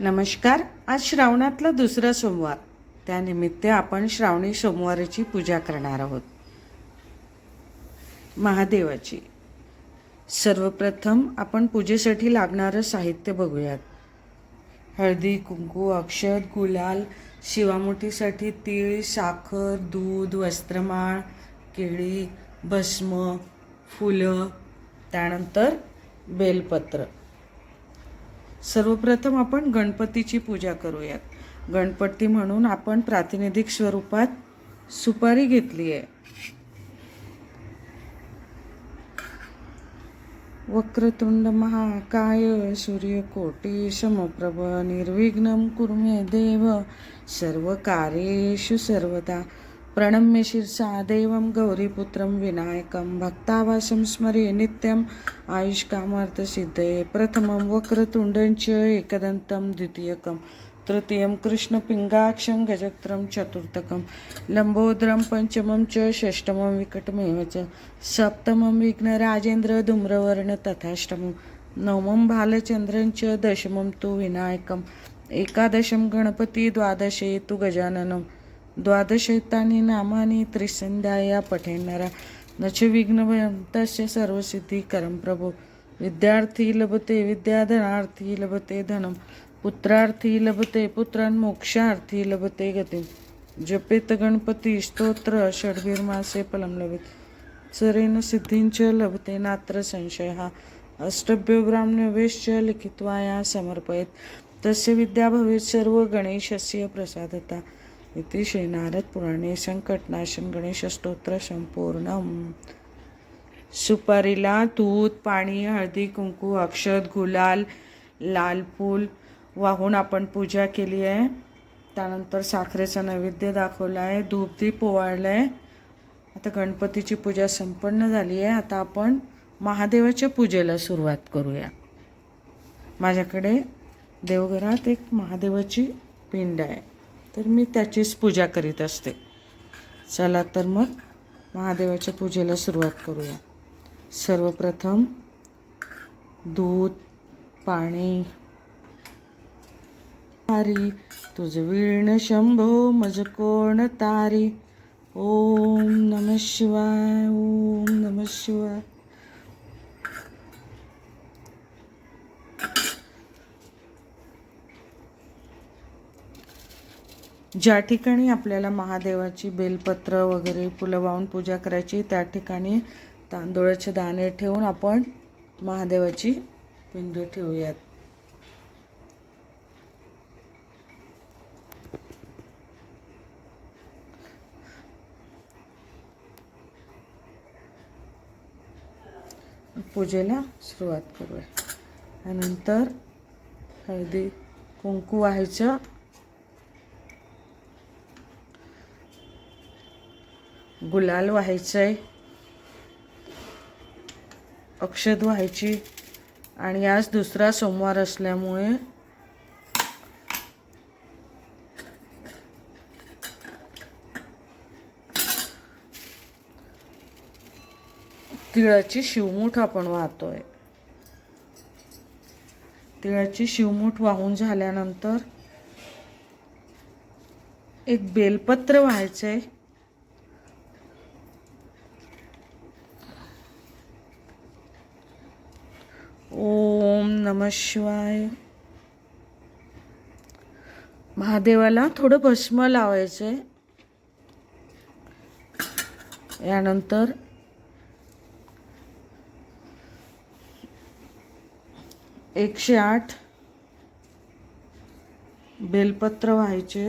नमस्कार आज श्रावणातला दुसरा सोमवार. त्यानिमित्त आपण श्रावणी सोमवाराची पूजा करणार आहोत. महादेवाची. सर्वप्रथम आपण पूजेसाठी लागणारं साहित्य बघूयात. हळदी कुंकू अक्षत गुलाल शिवामुठीसाठी तीळ साखर दूध वस्त्रमाळ केळी भस्म फुलं त्यानंतर बेलपत्र. सर्वप्रथम आपण गणपतीची पूजा करूयात. गणपती म्हणून आपण प्रातिनिधिक स्वरूपात सुपारी घेतली आहे. वक्रतुंड महाकाय सूर्यकोटी समप्रभ निर्विघ्न कुर्मे देव सर्वकार्येषु सर्वदा प्रणम्य शिरसा देवं गौरीपुत्रं विनायकं भक्तावासं स्मरे नित्यम् आयुष्कामार्थसिद्धये प्रथमं वक्रतुण्डञ्च एकदन्तं द्वितीयकं तृतीयं कृष्णपिङ्गाक्षं गजत्रं चतुर्थकं लम्बोदरं पञ्चमं च षष्टमं विकटमेव च सप्तमं विघ्नराजेन्द्रधूम्रवर्ण तथाष्टमं नवमं भालचन्द्रं च दशमं तु विनायकम् एकादशं गणपती द्वादशे तु गजाननम् द्वादशैतानि नामानि त्रिसन्ध्याया पठेन्नरा। न च सर्वसिद्धी करम प्रभो। विद्यार्थी लभते विद्याधनार्थी लभते धनं। पुत्रार्थी लभते पुत्रान् मोक्षार्थी लभते गतिं जपेत गणपती स्तोत्र षड्भिर्मासे फलं लभेत। सरेन सिद्धींच लभते नात्र संशयः। अष्टभ्यो ब्राह्मणवेश्च लिखित्वाया समर्पयत। तस्य विद्या भवेत् सर्व गणेशस्य प्रसादता। इति श्रीनारद पुराणे संकटनाशन गणेश स्तोत्र सुपारीला दूध पाणी हळदी कुंकू अक्षत गुलाल लाल फूल वाहून आपण पूजा केली आहे. त्यानंतर साखरेचा नैवेद्य दाखवला आहे धूपदीप ओवाळलं आहे आता गणपतीची पूजा संपन्न झाली आहे. आता आपण महादेवाच्या पूजेला सुरुवात करूया. माझ्याकडे देवघरात एक महादेवाची पिंड आहे. तर मी त्याचीच पूजा करीत असते. चला तर मग महादेवाच्या पूजेला सुरुवात करूया. सर्वप्रथम दूध पाणी. तारी तुझ वीण शंभो मज कोण तारी? ओम नम शिवाय ओम नम शिवाय. ज्या ठिकाणी आपल्याला महादेवाची बेलपत्र वगैरे फुलं वाहून पूजा करायची त्या ठिकाणी तांदूळाचे दाणे ठेवून आपण महादेवाची पिंड ठेवूयात. पूजेला सुरुवात करूया. त्यानंतर हळदी कुंकू व्हायचं. गुलाल व्हायचं आहे अक्षत व्हायची. आणि आज दुसरा सोमवार असल्यामुळे तिळाची शिवमूठ आपण वाहतोय. तिळाची शिवमूठ वाहून झाल्यानंतर एक बेलपत्र व्हायचंय. आहे नम शिवाय. महादेवाला थोडं भस्म आहे यानंतर एकशे आठ बेलपत्र व्हायचे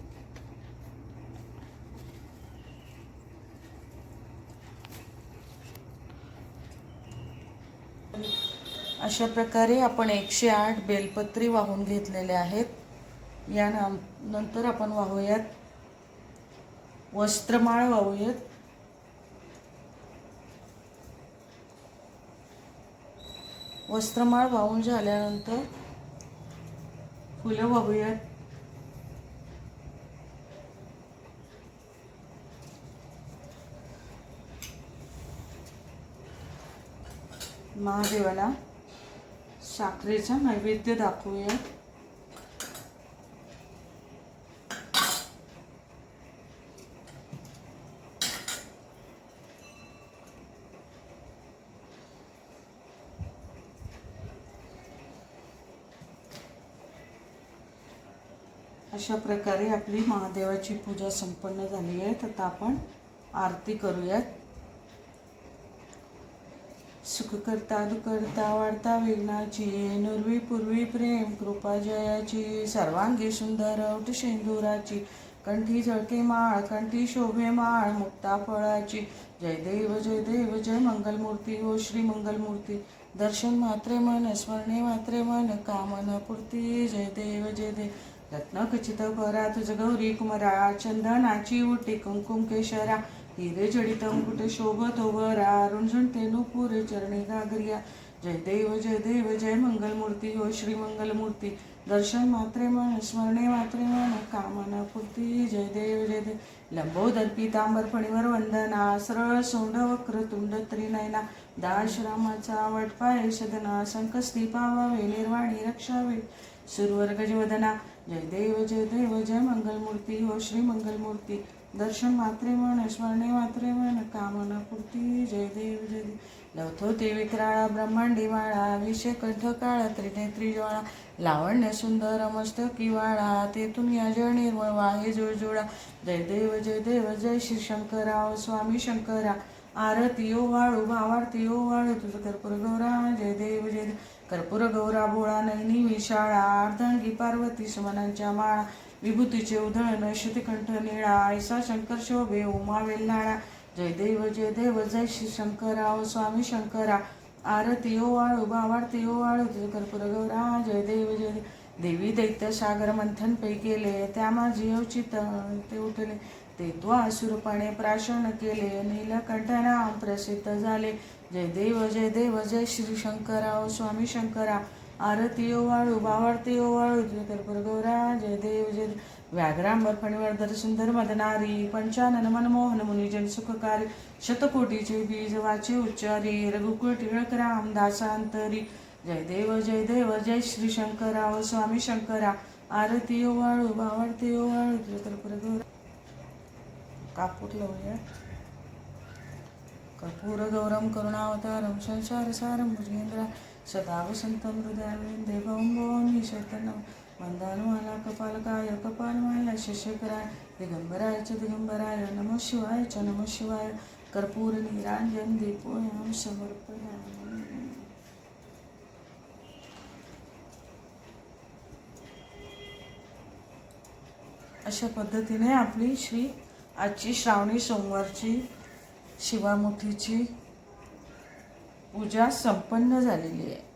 अशा प्रकारे आपण एकशे आठ बेलपत्री वाहून घेतलेल्या आहेत. या नंतर आपण वाहूयात. वस्त्रमाळ वाहूयात. वस्त्रमाळ वाहून झाल्यानंतर फुलं वाहूयात. महादेवाला साखरेचा नैवेद्य दाखवूया. अशा प्रकारे आपली महादेवाची पूजा संपन्न झाली आहे. तर आपण आरती करूयात. सुख करता दुखकर्ता वाढता विघ्नाची नुर्वी पूर्वी प्रेम कृपा जयाची सर्वांगी सुंदर औट शेंदुराची कंठी झळके माळ कंठी शोभे माळ मुक्ता फळाची. जय देव जय देव जय मंगलमूर्ती ओ श्री मंगलमूर्ती. दर्शन मात्रे मन स्मरणे मात्रे मन कामन पूर्ती. जय देव जय देव. रत्नखचित परा तुझ गौरी कुमरा चंदनाची उटी कुंकुम केशरा. हिरे जडित मुकुट शोभत वरा रुंझुणते नुपुरे चरणी गागरिया जय देव जय देव जय मंगलमूर्ती हो श्री मंगलमूर्ती दर्शन मात्रे मन स्मरणे मात्रे मन कामना पूर्ती जय देव जय देव लंबोदर पितांबर फणीवर वंदना सरळ सोंड वक्र तुंड त्रिनयना दाशरामाचा वटपाय सदना संकस्ती पावावे निर्वाणी रक्षावे सुरवर गजवदना जय देव जय देव जय मंगलमूर्ती हो श्री मंगलमूर्ती दर्शन मात्रे म्हण स्मरणे मात्रे म्हण कामना पूर्ती जय देव जय देव. लवथो ते विक्राळा ब्रह्मांडी वाळा विषय कंठ काळा त्रिनेत्री ज्वाळा लावण्य सुंदर मस्तकी वाळा तेथून या जळ निर्मळ वाहे जुळजुळा जय देव जय देव जय श्री शंकराव स्वामी शंकरा. आरती ओ वाळू भावारती ओ वाळू तुझं कर्पूर गौरा जय देव जय देव. कर्पूर गौरा बोळा नैनी विशाळा अर्धांगी पार्वती सुमनांच्या माळा. विभूतीचे उधळण श्रुतिकंठ निळा ऐसा शंकर शोभे उमा वेल्हाळा. जय देव जय देव जय श्री शंकराव स्वामी शंकरा. आरती ओ वाळू भावारती ओ वाळू कर्पूर गौरा. जय देव जय देव. देवी दैत्य सागर मंथन पै केले त्या माझी अवचित ते उठले. ते तो असुरपणे प्राशन केले. नीलकंठना प्रसिद्ध झाले. जय देव जय देव जय श्री शंकराव स्वामी शंकरा. आरती ओवाळू वाळू ओवाळू जय वाळू कर्पूर गौरा जय देव जय देव. व्याघ्रांबर फणीवर्धर सुंदर मदनारी पंचानन मनमोहन मुनिजन सुखकारी शतकोटीचे बीज वाचे उच्चारी रघुकुळ टिळक राम दासांतरी. जय देव जय देव जय श्री शंकराव स्वामी शंकरा. आरती ओवाळू वाळू ओवाळू ओ वाळू कर्पूर गौरा. कापूर लावूया. कर्पूर गौरम करुणावतारम संसारसारम भुजगेंद्र. सदा वसंतम हृदयाविंदे भवंभवामी शैतन्य वंदानुमाला कपालकाय कपालमाला शशकराय दिगंबराय च दिगंबराय नमः शिवाय च नमः शिवाय कर्पूर निरांजन समर्पयामि। अशा पद्धतीने आपली श्री आजची श्रावणी सोमवारची शिवामुठीची पूजा संपन्न झालेली आहे.